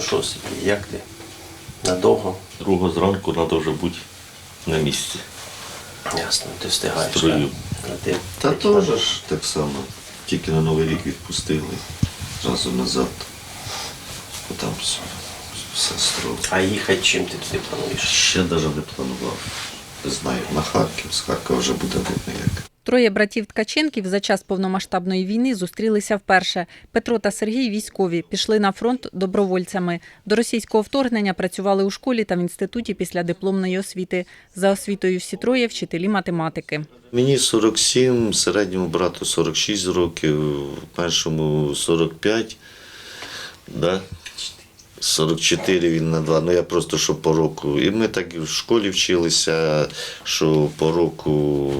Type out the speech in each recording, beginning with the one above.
Ну що, Сергій, як ти? Надовго? Другого зранку треба вже бути на місці. Ясно, ти встигаєш. Строю. так? А ти, Та теж там? ж так само. Тільки на Новий рік відпустили. Зразу назад. Бо Там все, все строго. А їхати чим ти туди плануєш? Ще навіть не планував. Не знаю, на Харків, з Харкова вже буде видно як. Троє братів Ткаченків за час повномасштабної війни зустрілися вперше. Петро та Сергій військові пішли на фронт добровольцями. До російського вторгнення працювали у школі та в інституті після дипломної освіти. За освітою всі троє вчителі математики. Мені 47, середньому брату 46 років, першому 45, да? 44 він на два. Ну я просто що по року. І ми так і в школі вчилися, що по року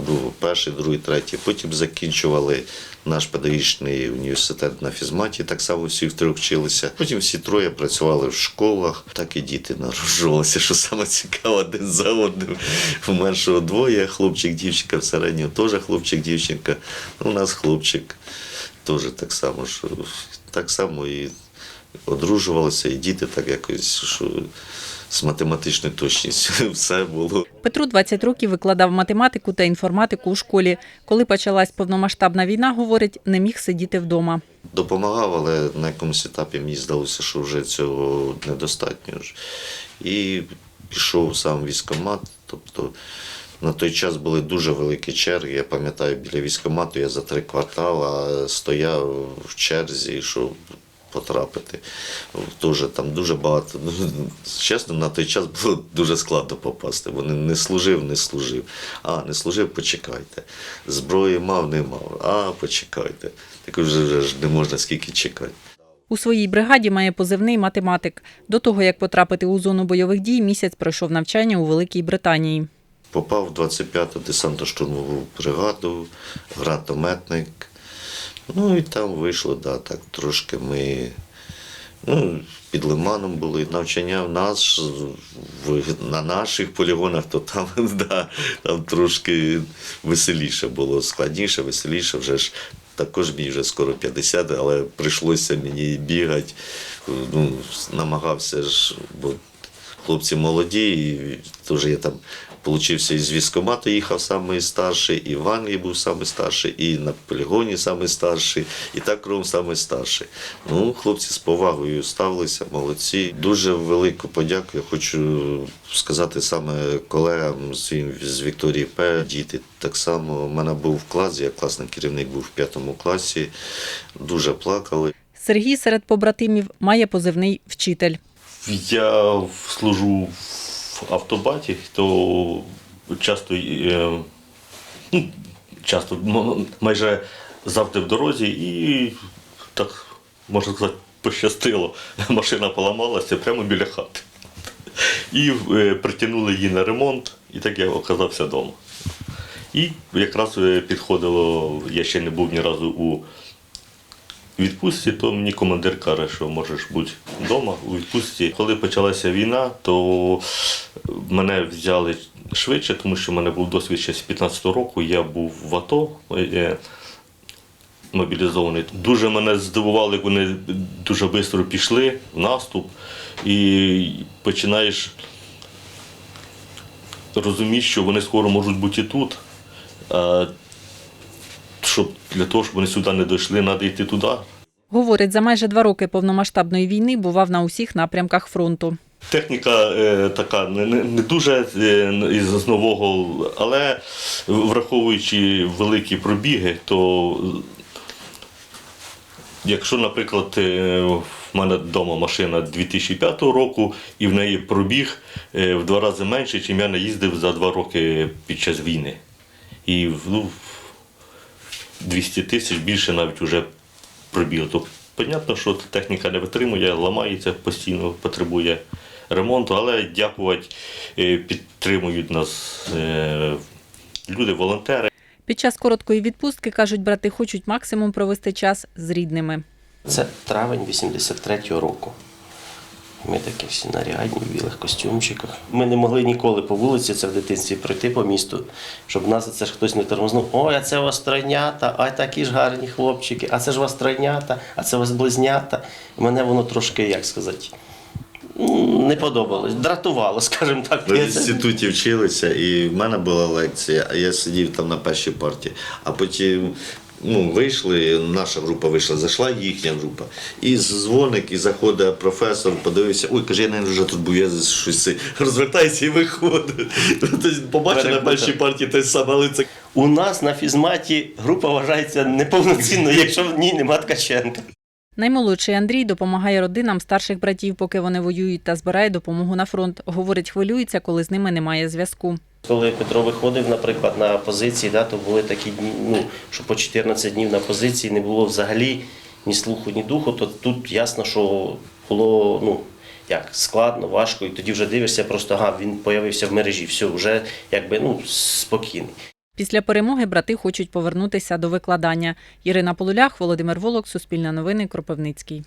ну, перший, другий, третій. Потім закінчували наш педагогічний університет на фізматі, так само всі втрьох вчилися. Потім всі троє працювали в школах, так і діти народжувалися, що саме цікаво, один за одним. У меншого двоє, хлопчик, дівчинка, в середнього теж хлопчик, дівчинка. Ну, У нас хлопчик теж так само, що так само і одружувалися, і діти так якось, що з математичною точністю все було. Петру 20 років викладав математику та інформатику у школі. Коли почалась повномасштабна війна, говорить, не міг сидіти вдома. Допомагав, але на якомусь етапі мені здалося, що вже цього недостатньо. І пішов сам в військкомат. Тобто на той час були дуже великі черги. Я пам'ятаю, біля військкомату я за три квартали стояв в черзі, щоб потрапити. Дуже там дуже багато. Ну, Чесно, на той час було дуже складно попасти. Вони не служив, не служив. А, не служив, почекайте. Зброї мав, не мав. А, почекайте. Так вже, вже ж не можна скільки чекати. У своїй бригаді має позивний математик. До того, як потрапити у зону бойових дій, місяць пройшов навчання у Великій Британії. Попав в 25-ту десантно-штурмову бригаду, гранатометник. Ну і там вийшло, да, так трошки ми ну, під лиманом були. Навчання в нас в, на наших полігонах, то там, да, там трошки веселіше було, складніше, веселіше. Вже ж також мені вже скоро 50, але прийшлося мені бігати. Ну, намагався ж, бо хлопці молоді, і теж я там получився із військкомату, їхав самий старший, і в Англії був самий старший, і на полігоні самий старший, і так кругом самий старший. Ну, хлопці з повагою ставилися, молодці. Дуже велику подяку. Я хочу сказати саме колегам своїм з Вікторії П. Діти так само. У мене був клас, я класний керівник був в п'ятому класі. Дуже плакали. Сергій серед побратимів має позивний вчитель. Я служу в автобаті, то часто, е, ну, часто ну, майже завжди в дорозі і так можна сказати, пощастило. Машина поламалася прямо біля хати. І е, притягнули її на ремонт, і так я оказався вдома. І якраз е, підходило, я ще не був ні разу у відпустці, то мені командир каже, що можеш бути вдома у відпустці. Коли почалася війна, то мене взяли швидше, тому що в мене був досвід ще з 15-го року. Я був в АТО. е, Мобілізований. Дуже мене здивували, як вони дуже швидко пішли в наступ і починаєш розуміти, що вони скоро можуть бути тут. Щоб для того, щоб вони сюди не дійшли, треба йти туди. Говорить, за майже два роки повномасштабної війни бував на усіх напрямках фронту. Техніка е, така не, не, дуже е, із з нового, але враховуючи великі пробіги, то якщо, наприклад, е, в мене вдома машина 2005 року і в неї пробіг е, в два рази менше, ніж я не їздив за два роки під час війни. І ну, 200 тисяч більше навіть вже пробіг. То понятно, що техніка не витримує, ламається постійно, потребує ремонту, але дякувати, е, підтримують нас е, люди, волонтери. Під час короткої відпустки, кажуть, брати хочуть максимум провести час з рідними. Це травень 83-го року. Ми такі всі нарядні, в білих костюмчиках. Ми не могли ніколи по вулиці це в дитинстві пройти по місту, щоб нас це ж хтось не тормознув. Ой, а це у вас тройнята, а такі ж гарні хлопчики, а це ж у вас тройнята, а це у вас близнята. Мене воно трошки, як сказати, не подобалось, дратувало, скажімо так. Ми в інституті вчилися, і в мене була лекція, а я сидів там на першій партії. А потім ну, вийшли, наша група вийшла, зайшла їхня група. І дзвоник, і заходить професор, подивився, ой, каже, я не вже тут був, я щось розвертається і виходить. Тобто побачив на першій партії те саме, але це У нас на фізматі група вважається неповноцінною, якщо в ній нема Ткаченка. Наймолодший Андрій допомагає родинам старших братів, поки вони воюють, та збирає допомогу на фронт. Говорить, хвилюється, коли з ними немає зв'язку. Коли Петро виходив, наприклад, на позиції, да, то були такі дні, ну, що по 14 днів на позиції не було взагалі ні слуху, ні духу, то тут ясно, що було ну, як, складно, важко, і тоді вже дивишся, просто ага, він появився в мережі, все, вже якби ну, спокійний. Після перемоги брати хочуть повернутися до викладання. Ірина Полулях, Володимир Волок, Суспільне новини, Кропивницький.